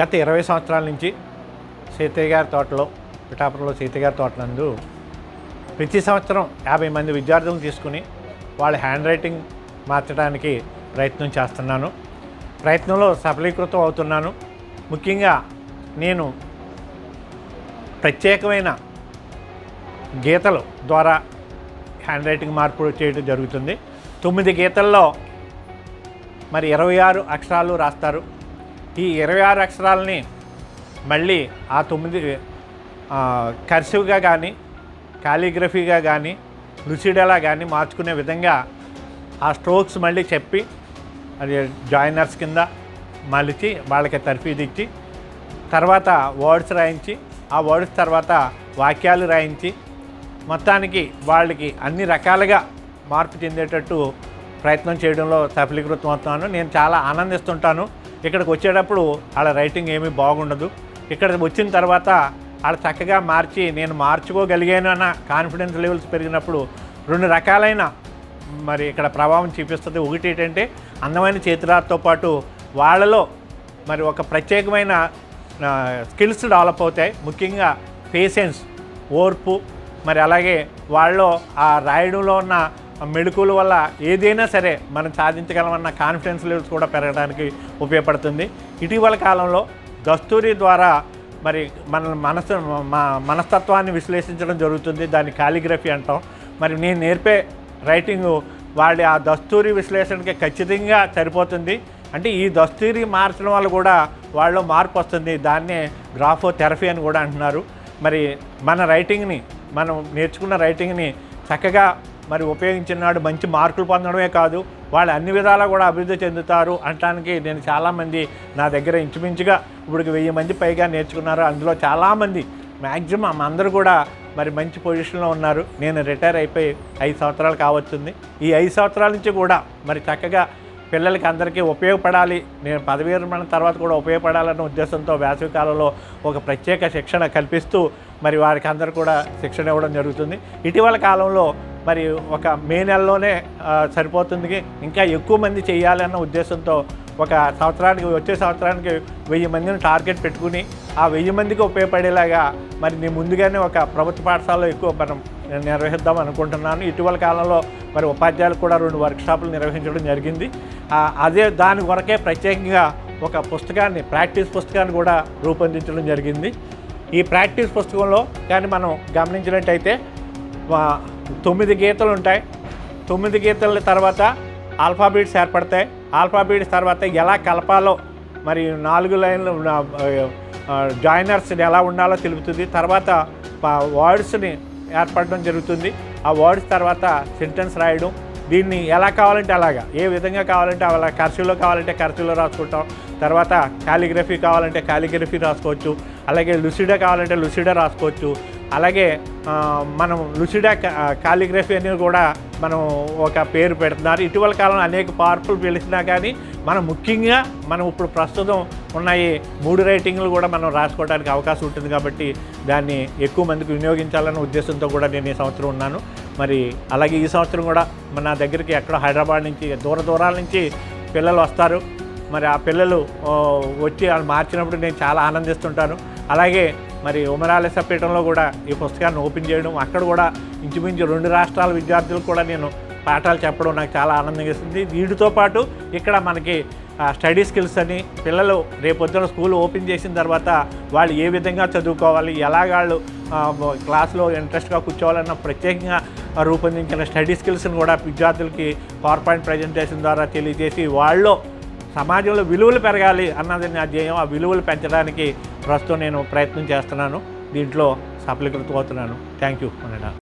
గత ఇరవై సంవత్సరాల నుంచి సీతయ్య గారి తోటలో పిఠాపురంలో సీతయ్య గారి తోట నందు ప్రతి సంవత్సరం యాభై మంది విద్యార్థులను తీసుకుని వాళ్ళ హ్యాండ్ రైటింగ్ మార్చడానికి ప్రయత్నం చేస్తున్నాను. ప్రయత్నంలో సఫలీకృతం అవుతున్నాను. ముఖ్యంగా నేను ప్రత్యేకమైన గీతలు ద్వారా హ్యాండ్ రైటింగ్ మార్పు చేయడం జరుగుతుంది. తొమ్మిది గీతల్లో మరి ఇరవై ఆరు అక్షరాలు రాస్తారు. ఈ ఇరవై ఆరు అక్షరాలని మళ్ళీ ఆ తొమ్మిది కర్సివ్గా కానీ కాలిగ్రఫీగా కానీ రుచిడేలా కానీ మార్చుకునే విధంగా ఆ స్ట్రోక్స్ మళ్ళీ చెప్పి అది జాయినర్స్ కింద మలిచి వాళ్ళకి తర్ఫీదు ఇచ్చి తర్వాత వర్డ్స్ రాయించి ఆ వర్డ్స్ తర్వాత వాక్యాలు రాయించి మొత్తానికి వాళ్ళకి అన్ని రకాలుగా మార్పు చెందేటట్టు ప్రయత్నం చేయడంలో సఫలీకృతం అవుతున్నాను. నేను చాలా ఆనందిస్తుంటాను. ఇక్కడికి వచ్చేటప్పుడు వాళ్ళ రైటింగ్ ఏమీ బాగుండదు. ఇక్కడ వచ్చిన తర్వాత వాళ్ళు చక్కగా మార్చి నేను మార్చుకోగలిగాను అన్న కాన్ఫిడెన్స్ లెవెల్స్ పెరిగినప్పుడు రెండు రకాలైన మరి ఇక్కడ ప్రభావం చూపిస్తుంది. ఒకటి ఏంటంటే అందమైన చేతిరాతో పాటు వాళ్ళలో మరి ఒక ప్రత్యేకమైన స్కిల్స్ డెవలప్ అవుతాయి. ముఖ్యంగా పేషెన్స్ ఓర్పు మరి అలాగే వాళ్ళలో ఆ రాయడంలో ఉన్న మెళుకుల వల్ల ఏదైనా సరే మనం సాధించగలమన్న కాన్ఫిడెన్స్ లెవెల్స్ కూడా పెరగడానికి ఉపయోగపడుతుంది. ఇటీవల కాలంలో దస్తూరి ద్వారా మరి మన మనసు మా మనస్తత్వాన్ని విశ్లేషించడం జరుగుతుంది. దాన్ని కాలిగ్రఫీ అంటాం. మరి నేను నేర్పే రైటింగ్ వాళ్ళ ఆ దస్తూరి విశ్లేషణకి ఖచ్చితంగా సరిపోతుంది. అంటే ఈ దస్తూరి మార్చడం వల్ల కూడా వాళ్ళు మార్పు వస్తుంది. దాన్నే గ్రాఫో థెరపీ అని కూడా అంటున్నారు. మరి మన రైటింగ్ని మనం నేర్చుకున్న రైటింగ్ని చక్కగా మరి ఉపయోగించినాడు మంచి మార్కులు పొందడమే కాదు వాళ్ళు అన్ని విధాలా కూడా అభివృద్ధి చెందుతారు అనటానికి నేను చాలామంది నా దగ్గర ఇంచుమించుగా ఇప్పుడు వెయ్యి మంది పైగా నేర్చుకున్నారు. అందులో చాలామంది మ్యాక్సిమం అందరూ కూడా మరి మంచి పొజిషన్లో ఉన్నారు. నేను రిటైర్ అయిపోయి ఐదు సంవత్సరాలు కావచ్చుంది. ఈ ఐదు సంవత్సరాల నుంచి కూడా మరి చక్కగా పిల్లలకి అందరికీ ఉపయోగపడాలి. నేను పదవీ విరమణ తర్వాత కూడా ఉపయోగపడాలన్న ఉద్దేశంతో వేసవి కాలంలో ఒక ప్రత్యేక శిక్షణ కల్పిస్తూ మరి వారికి అందరూ కూడా శిక్షణ ఇవ్వడం జరుగుతుంది. ఇటీవల కాలంలో మరి ఒక మే నెలలోనే సరిపోతుంది ఇంకా ఎక్కువ మంది చేయాలన్న ఉద్దేశంతో ఒక సంవత్సరానికి వచ్చే సంవత్సరానికి వెయ్యి మందిని టార్గెట్ పెట్టుకుని ఆ వెయ్యి మందికి ఉపయోగపడేలాగా మరి నేను ముందుగానే ఒక ప్రభుత్వ పాఠశాలలో ఎక్కువ మనం నిర్వహిద్దాం అనుకుంటున్నాను. ఇటీవల కాలంలో మరి ఉపాధ్యాయులు కూడా రెండు వర్క్షాపులు నిర్వహించడం జరిగింది. అదే దాని కొరకే ప్రత్యేకంగా ఒక పుస్తకాన్ని ప్రాక్టీస్ పుస్తకాన్ని కూడా రూపొందించడం జరిగింది. ఈ ప్రాక్టీస్ పుస్తకంలో కానీ మనం గమనించినట్టయితే తొమ్మిది గీతలు ఉంటాయి. తొమ్మిది గీతల తర్వాత ఆల్ఫాబీట్స్ ఏర్పడతాయి. ఆల్ఫాబీట్స్ తర్వాత ఎలా కలపాలో మరి నాలుగు లైన్లు జాయినర్స్ ఎలా ఉండాలో తెలుపుతుంది. తర్వాత వర్డ్స్ని ఏర్పడడం జరుగుతుంది. ఆ వర్డ్స్ తర్వాత సెంటెన్స్ రాయడం. దీన్ని ఎలా కావాలంటే అలాగా. ఏ విధంగా కావాలంటే అలా కర్సీలో కావాలంటే కర్సీలో రాసుకుంటాం. తర్వాత కాలిగ్రఫీ కావాలంటే కాలిగ్రఫీ రాసుకోవచ్చు. అలాగే లుసిడా కావాలంటే లుసిడా రాసుకోవచ్చు. అలాగే మనం లుసిడా కాలిగ్రఫీ అనేది కూడా మనం ఒక పేరు పెడుతున్నారు. ఇటీవల కాలంలో అనేక పార్పులు పిలిచినా కానీ మనం ముఖ్యంగా మనం ఇప్పుడు ప్రస్తుతం ఉన్నాయి మూడు రైటింగ్లు కూడా మనం రాసుకోవడానికి అవకాశం ఉంటుంది కాబట్టి దాన్ని ఎక్కువ మందికి వినియోగించాలన్న ఉద్దేశంతో కూడా నేను ఈ సంవత్సరం ఉన్నాను. మరి అలాగే ఈ సంవత్సరం కూడా మన నా దగ్గరికి ఎక్కడో హైదరాబాద్ నుంచి దూర దూరాల నుంచి పిల్లలు వస్తారు. మరి ఆ పిల్లలు వచ్చి వాళ్ళు మార్చినప్పుడు నేను చాలా ఆనందిస్తుంటాను. అలాగే మరి ఉమరాలేసపీఠంలో కూడా ఈ పుస్తకాన్ని ఓపెన్ చేయడం అక్కడ కూడా ఇంచుమించు రెండు రాష్ట్రాల విద్యార్థులకు కూడా నేను పాఠాలు చెప్పడం నాకు చాలా ఆనందంగా ఇస్తుంది వీటితో పాటు ఇక్కడ మనకి స్టడీ స్కిల్స్ అని పిల్లలు రేపొద్దున స్కూల్ ఓపెన్ చేసిన తర్వాత వాళ్ళు ఏ విధంగా చదువుకోవాలి ఎలా వాళ్ళు క్లాస్లో ఇంట్రెస్ట్గా కూర్చోవాలన్న ప్రత్యేకంగా రూపొందించిన స్టడీ స్కిల్స్ని కూడా విద్యార్థులకి పవర్ పాయింట్ ప్రజెంటేషన్ ద్వారా తెలియజేసి వాళ్ళలో సమాజంలో విలువలు పెరగాలి అన్నది నా ధ్యేయం. ఆ విలువలు పెంచడానికి ప్రస్తుతం నేను ప్రయత్నం చేస్తున్నాను. దీంట్లో సఫలీకృతం అవుతున్నాను థ్యాంక్ యూ